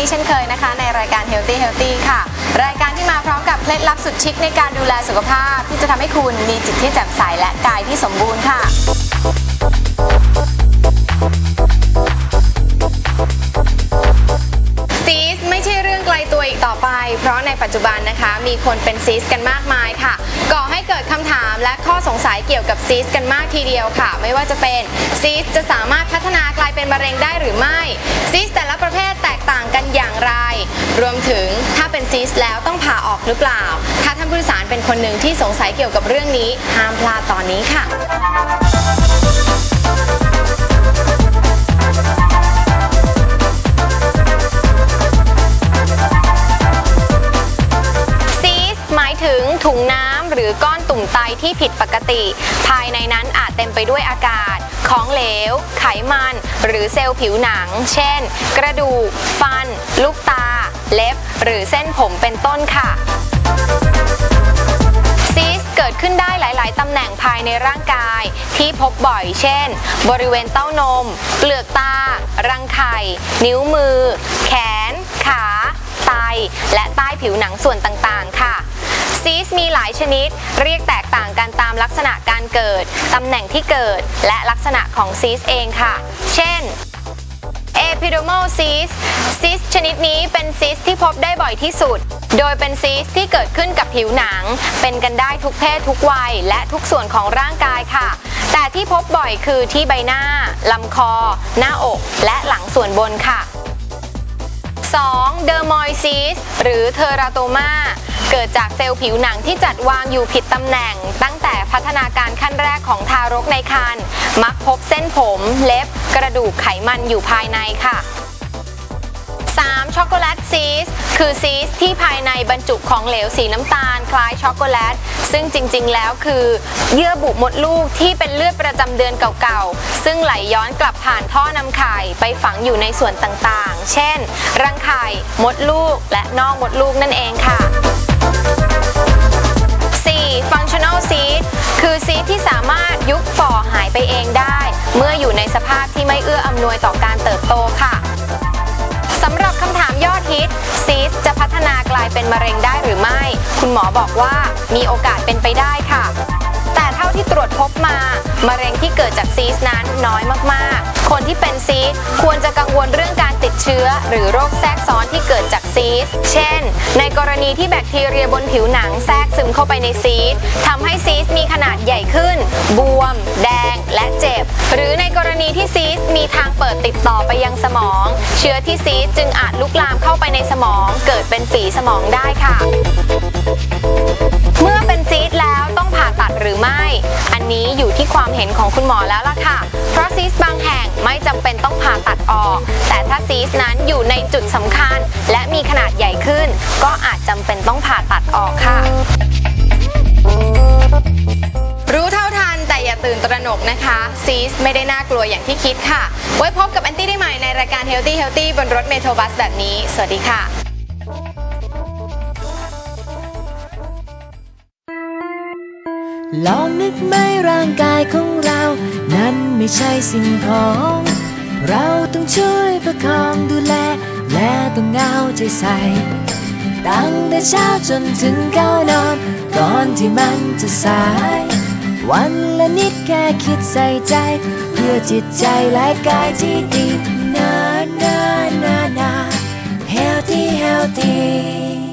ตี้เช่นเคยนะคะ ในรายการ Healthy Healthy ค่ะ รายการที่มาพร้อมกับเคล็ดลับสุดชิคในการดูแลสุขภาพ ที่จะทำให้คุณมีจิตที่แจ่มใสและกายที่สมบูรณ์ค่ะซีสไม่ใช่เรื่องไกลตัวอีกต่อไป เพราะในปัจจุบันนะคะ มีคนเป็นซีสกันมากมายค่ะก่อให้เกิดคำถามและข้อสงสัยเกี่ยวกับซีสกันมากทีเดียวค่ะ ไม่ว่าจะเป็นซีสจะสามารถพัฒนา ซีสแล้วต้องผ่าออกหรือเปล่า ถ้าท่านผู้โดยสารเป็นคนหนึ่งที่สงสัยเกี่ยวกับเรื่องนี้ ห้ามพลาดตอนนี้ค่ะซีสหมายถึงถุงน้ำหรือก้อนตุ่มไตที่ผิดปกติ ภายในนั้นอาจเต็มไปด้วยอากาศ ของเหลว ไขมัน หรือเซลล์ผิวหนัง เช่น กระดูก ฟัน ลูกตา เล็บ หรือเส้นผมเป็นต้นค่ะซีสเกิดขึ้นได้หลาย ๆ ตำแหน่งภายในร่างกายที่พบบ่อยเช่น บริเวณเต้านม เปลือกตา รังไข่ นิ้วมือ แขน ขา ไต และใต้ผิวหนังส่วนต่าง ๆ ค่ะซีสมีหลายชนิดเรียกแตกต่างกันตามลักษณะการเกิด ตำแหน่งที่เกิด และลักษณะของซีสเองค่ะ เช่น Epidermal cyst ซิสชนิดนี้เป็นซิสที่พบได้บ่อยที่สุด โดยเป็นซิสที่เกิดขึ้นกับผิวหนัง เป็นกันได้ทุกเพศทุกวัย และทุกส่วนของร่างกายค่ะ แต่ที่พบบ่อยคือที่ใบหน้า ลำคอ หน้าอก และหลังส่วนบนค่ะ 2. เดอร์มอยซีสหรือเทอราโตมาเกิดจากเซลล์ผิวหนังที่จัดวางอยู่ผิดตำแหน่ง ตั้งแต่พัฒนาการขั้นแรกของทารกในครรภ์ มักพบเส้นผม เล็บ กระดูกไขมันอยู่ภายในค่ะ 3. ช็อกโกแลตซีสคือซีสที่ภายในบรรจุของเหลวสีน้ำตาล คล้ายช็อกโกแลต ซึ่งจริงๆ แล้วคือ เยื่อบุมดลูกที่เป็นเลือดประจำเดือนเก่าๆ ซึ่งไหลย้อนกลับผ่านท่อนำไข่ไปฝังอยู่ในส่วนต่างๆ เช่น รังไข่ มดลูก และนอกมดลูกนั่นเองค่ะ สภาพที่ไม่เอื้ออำนวยต่อการเติบโตค่ะสำหรับคำถามยอดฮิตซีสจะพัฒนากลายเป็นมะเร็งได้หรือไม่ คุณหมอบอกว่ามีโอกาสเป็นไปได้ค่ะ แต่เท่าที่ตรวจพบมา มะเร็งที่เกิดจากซีสนั้นน้อยมากๆ คนที่เป็นซีสควรจะกังวลเรื่องการติดเชื้อ หรือโรคแทรกซ้อนที่เกิดจากซีส เช่น ในกรณีที่แบคทีเรียบนผิวหนังแทรกซึมเข้าไปในซีสทำให้ซีสมีขนาดใหญ่ขึ้น บวม แดง และเจ็บ มีทางเปิดติดต่อไปยังสมอง เชื้อที่ซีสจึงอาจลุกลามเข้าไปในสมอง เกิดเป็นฝีสมองได้ค่ะ เมื่อเป็นซีสแล้วต้องผ่าตัดหรือไม่ อันนี้อยู่ที่ความเห็นของคุณหมอแล้วล่ะค่ะ เพราะซีสบางแห่งไม่จำเป็นต้องผ่าตัดออก แต่ถ้าซีสนั้นอยู่ในจุดสำคัญ และมีขนาดใหญ่ขึ้น ก็อาจจำเป็นต้องผ่าตัดออกค่ะ กนะคะซีสไม่ได้น่ากลัวอย่างที่คิดค่ะ ไว้พบกับแอนตี้ได้ใหม่ในรายการ Healthy Healthy บนรถเมโทรบัสแบบนี้ สวัสดีค่ะลองนึกไหมร่างกายของเรา นั้นไม่ใช่สิ่งของ เราต้องช่วยประคองดูแล และต้องเอาใจใส่ ตั้งแต่เช้าจนถึงก้าวนอน ก่อนที่มันจะสาย วันละนิดแค่คิดใส่ใจ เพื่อจิตใจและกายที่ดีนานานานา healthy healthy